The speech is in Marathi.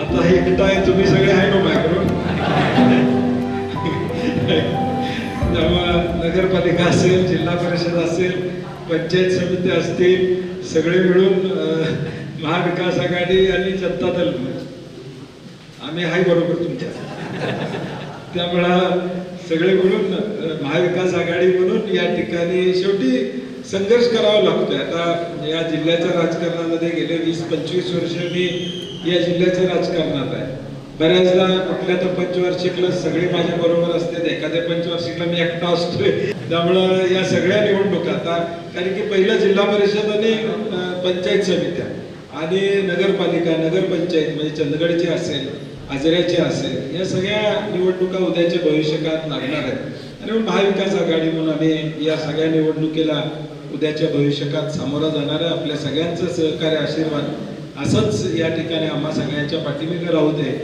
आता हे एकटा आहे तुम्ही सगळे आहे नो मॅक्रो त्यामुळं नगरपालिका असेल जिल्हा परिषद असेल पंचायत समिती असतील सगळे मिळून महाविकास आघाडी आणि जनता दल. आम्ही आहे बरोबर तुमच्या. त्यामुळं सगळे मिळून महाविकास आघाडी म्हणून या ठिकाणी शेवटी संघर्ष करावा लागतोय. आता या जिल्ह्याच्या राजकारणामध्ये गेले वीस पंचवीस वर्ष मी या जिल्ह्याच्या राजकारणात आहे. बऱ्याचदा कुठल्या तर पंचवार्षिकला सगळे माझ्या बरोबर असते एखाद्या पंचवार्षिकला मी एकटा असतोय. त्यामुळं या सगळ्या निवडणुका आता कारण की पहिलं जिल्हा परिषद आणि पंचायत समित्या आणि नगरपालिका नगरपंचायत म्हणजे चंदगडची असेल आजऱ्याची असेल या सगळ्या निवडणुका उद्याच्या भविष्यकाळात लागणार आहेत. आणि महाविकास आघाडी म्हणून आम्ही या सगळ्या निवडणुकीला उद्याच्या भविष्यकाळात सामोरा जाणार आपल्या सगळ्यांचं सहकार्य आशीर्वाद असंच या ठिकाणी आम्हा सगळ्यांच्या पाठीमागे राहू दे.